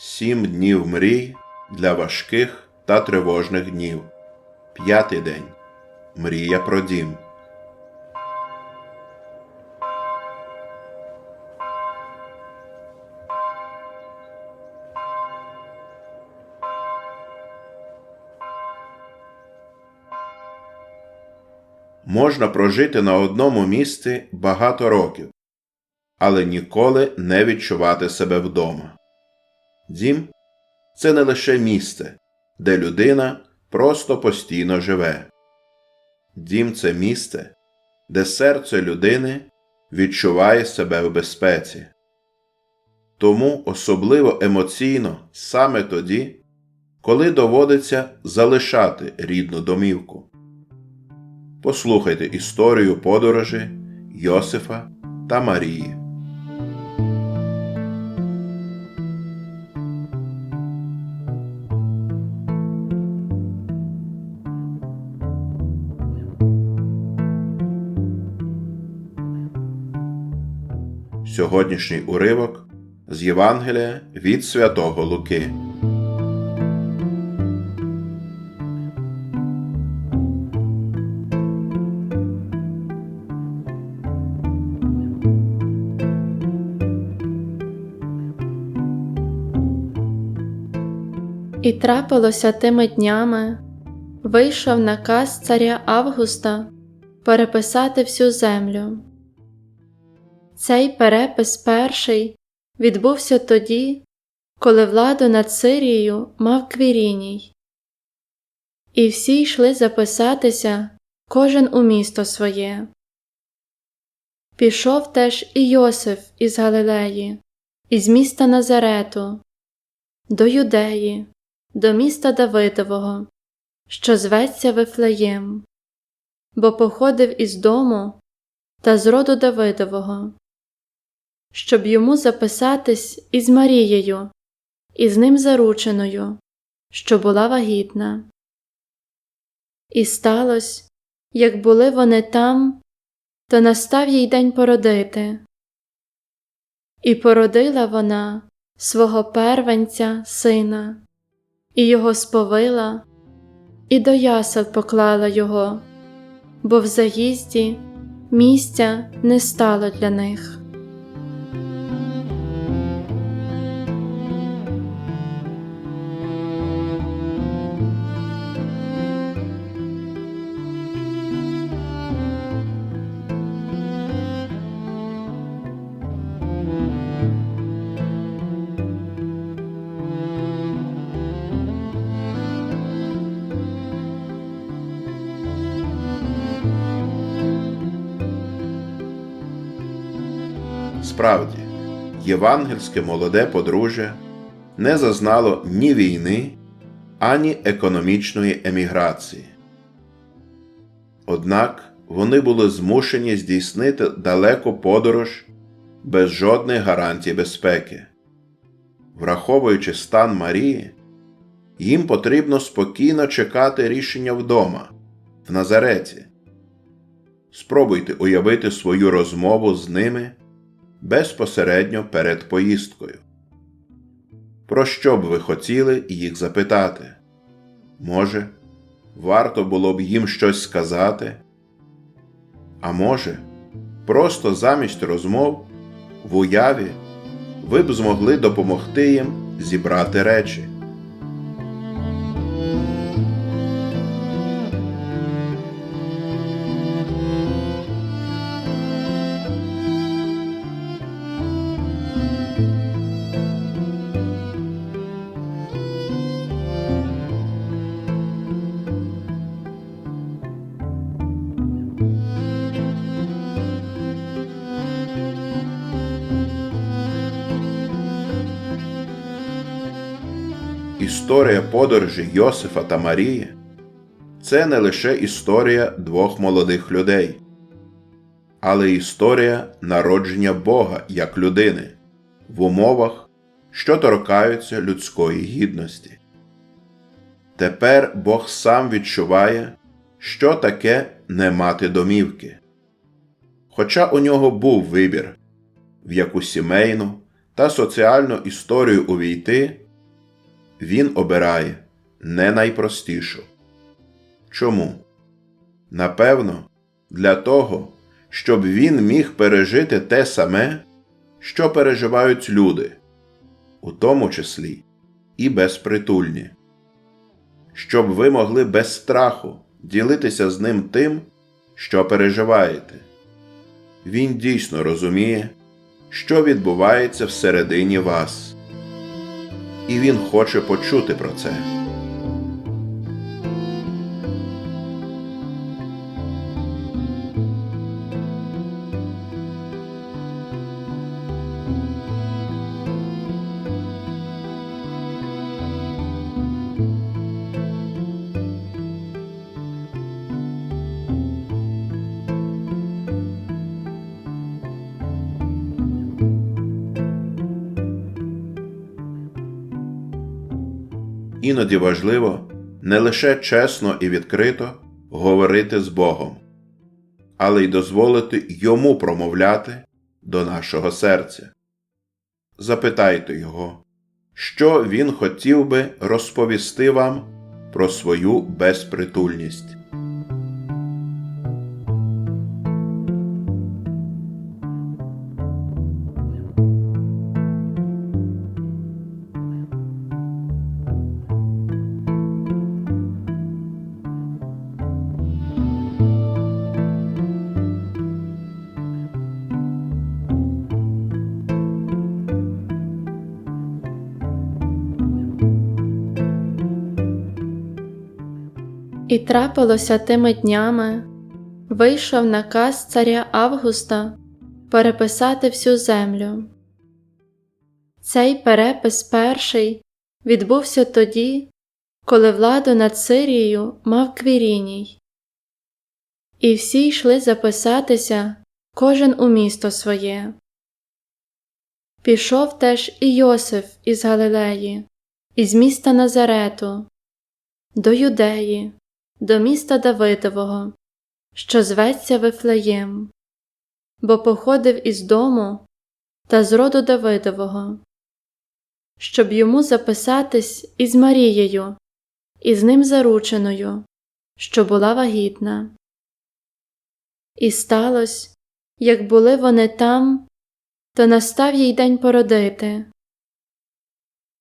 Сім днів мрій для важких та тривожних днів. П'ятий день. Мрія про дім. Можна прожити на одному місці багато років, але ніколи не відчувати себе вдома. Дім це не лише місце, де людина просто постійно живе. Дім це місце, де серце людини відчуває себе в безпеці. Тому особливо емоційно саме тоді, коли доводиться залишати рідну домівку. Послухайте історію подорожі Йосифа та Марії. Сьогоднішній уривок з Євангелія від Святого Луки. І трапилося тими днями, вийшов наказ царя Августа переписати всю землю. Цей перепис перший відбувся тоді, коли владу над Сирією мав Квіріній. І всі йшли записатися, кожен у місто своє. Пішов теж і Йосиф із Галилеї, із міста Назарету, до Юдеї, до міста Давидового, що зветься Вифлеєм, бо походив із дому та з роду Давидового, щоб йому записатись із Марією, і з ним зарученою, що була вагітна. І сталося, як були вони там, то настав їй день породити. І породила вона свого первенця сина, і його сповила, і до ясел поклала його, бо в заїзді місця не стало для них. Справді, євангельське молоде подружжя не зазнало ні війни, ані економічної еміграції. Однак вони були змушені здійснити далеку подорож без жодних гарантій безпеки. Враховуючи стан Марії, їм потрібно спокійно чекати рішення вдома, в Назареті. Спробуйте уявити свою розмову з ними безпосередньо перед поїздкою. Про що б ви хотіли їх запитати? Може, варто було б їм щось сказати? А може, просто замість розмов в уяві ви б змогли допомогти їм зібрати речі. Історія подорожі Йосифа та Марії це не лише історія двох молодих людей, але історія народження Бога як людини в умовах, що торкаються людської гідності. Тепер Бог сам відчуває, що таке не мати домівки. Хоча у нього був вибір, в яку сімейну та соціальну історію увійти він обирає не найпростішу. Чому? Напевно, для того, щоб він міг пережити те саме, що переживають люди, у тому числі і безпритульні, щоб ви могли без страху ділитися з ним тим, що переживаєте. Він дійсно розуміє, що відбувається всередині вас, і він хоче почути про це. Іноді важливо не лише чесно і відкрито говорити з Богом, але й дозволити йому промовляти до нашого серця. Запитайте його, що він хотів би розповісти вам про свою безпритульність. І трапилося тими днями, вийшов наказ царя Августа переписати всю землю. Цей перепис перший відбувся тоді, коли владу над Сирією мав Квіріній. І всі йшли записатися, кожен у місто своє. Пішов теж і Йосиф із Галилеї, із міста Назарету, до Юдеї, до міста Давидового, що зветься Вифлеєм, бо походив із дому та з роду Давидового, щоб йому записатись із Марією, і з ним зарученою, що була вагітна. І сталося, як були вони там, то настав їй день породити.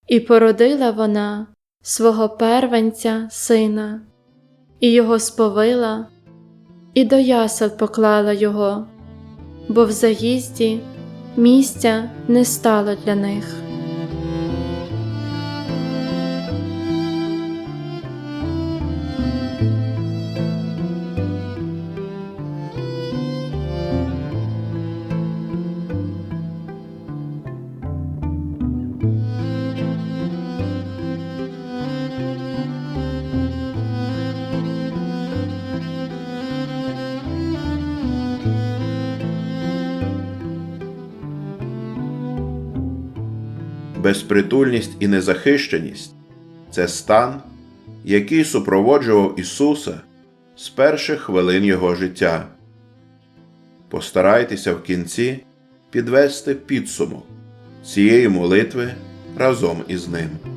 І породила вона свого первенця сина, і його сповила, і до ясел поклала його, бо в заїзді місця не стало для них. Безпритульність і незахищеність це стан, який супроводжував Ісуса з перших хвилин Його життя. Постарайтеся в кінці підвести підсумок цієї молитви разом із ним.